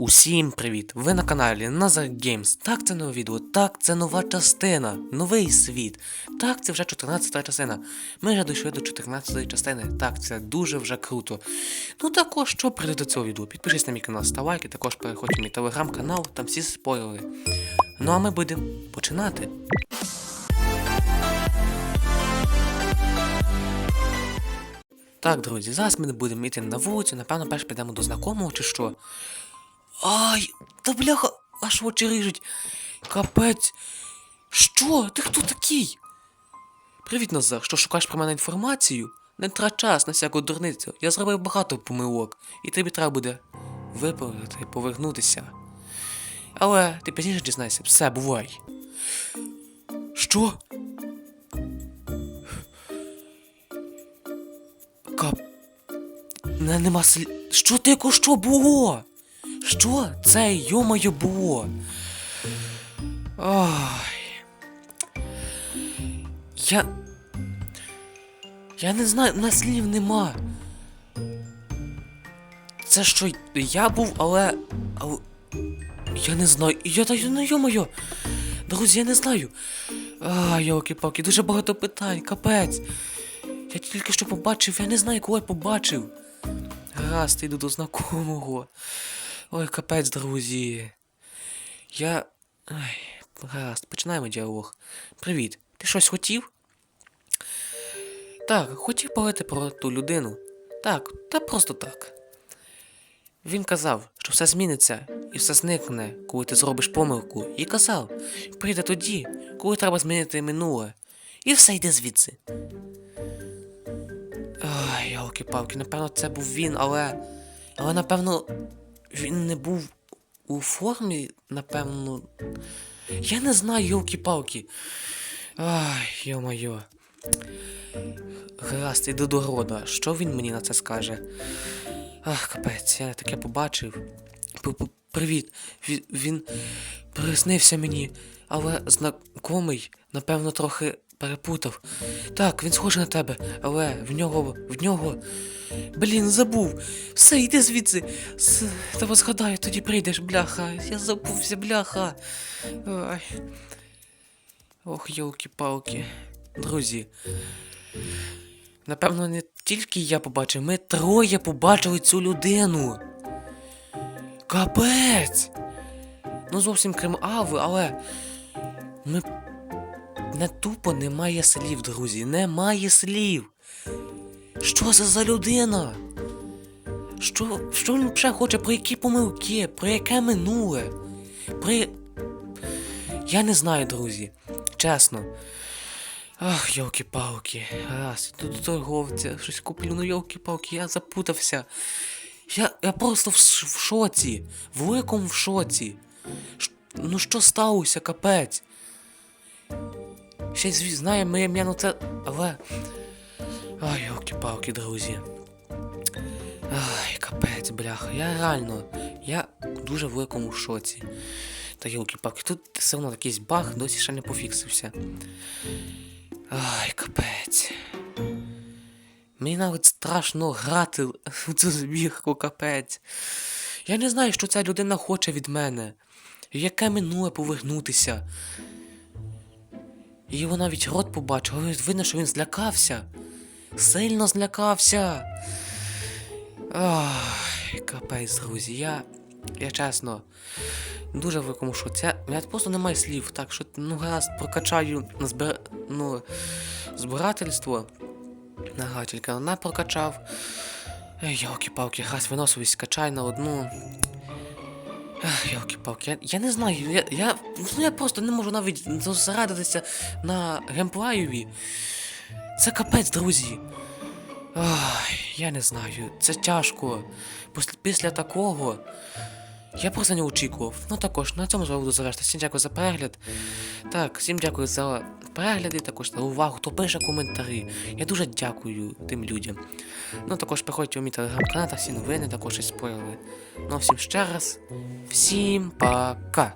Усім привіт! Ви на каналі Назар Games. Так, це нове відео, так, це нова частина, новий світ. Так, це вже 14 частина. Ми вже дійшли до 14 частини. Так, це дуже вже круто. Ну також, що прийде до цього відео? Підпишись на мій канал, став лайки, також переходь на мій телеграм-канал, там всі спойлери. Ну а ми будемо починати. Так, друзі, зараз ми не будемо йти на вулицю, напевно, перш підемо до знакомого чи що. Ай, та бляха, аж очі рижуть. Капець. Що? Ти хто такий? Привіт, Назар, що шукаєш про мене інформацію? Не трать час на всяку дурницю. Я зробив багато помилок, і тобі треба буде виправити, повернутися. Але ти пізніше дізнайся, все, бувай. Що? Кап. Не, нема слі... Що тільки що було? Що це йомаю було? Ой. Я. Я не знаю, у нас слів нема. Це що я був, але. але... Я не знаю. Я та ну йомаю. Друзі, я не знаю. А, йолки-палки, дуже багато питань, капець. Я тільки що побачив, я не знаю, кого я побачив. Гаразд, йду до знакомого. Ой, капець, друзі. Я. Ай, гаразд, починаємо діалог. Привіт. Ти щось хотів? Так, хотів поговорити про ту людину. Так, та просто так. Він казав, що все зміниться і все зникне, коли ти зробиш помилку. І казав, прийде тоді, коли треба змінити минуле. І все йде звідси. Ай, ялки-палки, напевно, це був він, але. Але напевно, він не був у формі, напевно. Я не знаю, йолки-палки. Ай, йо-моє. Гаразд, іду до рода. Що він мені на це скаже? Ах, капець, я таке побачив. Привіт. Він приснився мені, але знакомий, напевно, трохи перепутав. Так, він схожий на тебе, але в нього. в нього. Блін, забув. Все, йди звідси. С... Та згадаю, тоді прийдеш, бляха. Я забувся, бляха. Ой. Ох, йолки-палки. Друзі. Напевно, не тільки я побачив, ми троє побачили цю людину. Капець! Ну, зовсім крім Ави, але. Ми. Не тупо немає слів, друзі. Немає слів. Що це за людина? Що, що він ще хоче? Про які помилки? Про яке минуле? Про. Я не знаю, друзі. Чесно. Ах, йолки-палки. Раз, іду до торговця, щось куплю, ну йолки-палки, я запутався. Я, я просто в, в шоці. В великому в шоці. Ш- ну що сталося, капець? Ще знає моє ім'я, ну це. Але. Ай, йолки-палки, друзі. Ай, капець, бляха. Я реально. Я в дуже великому шоці. Та йолки-палки, тут все одно якийсь баг, досі ще не пофіксився. Ай, капець. Мені навіть страшно грати в цю збірку, капець. Я не знаю, що ця людина хоче від мене. Яке минуле повернутися. І його навіть рот побачив, видно, що він злякався. Сильно злякався. Ай, капець, друзі. Я. Я чесно. Дуже великому шоці. Я, просто немає слів, так що ну гаразд прокачаю збир... ну, збирательство. Ага, тільки вона прокачав. Ей, Йолки-палки, гаразд виносливість качай на одну. Ах, Йолки-палки, я, не знаю, я, я, ну, я просто не можу навіть зосередитися на геймплеєві. Це капець, друзі. Ай, я не знаю, це тяжко. Після, після такого. Я просто не очікував. Ну також, на цьому з вами буду завершити. Всім дякую за перегляд. Так, всім дякую за перегляди, також за увагу, хто пише коментарі. Я дуже дякую тим людям. Ну також приходьте у мій телеграм-канал всі новини, також і спойлери. Ну всім ще раз. Всім пока!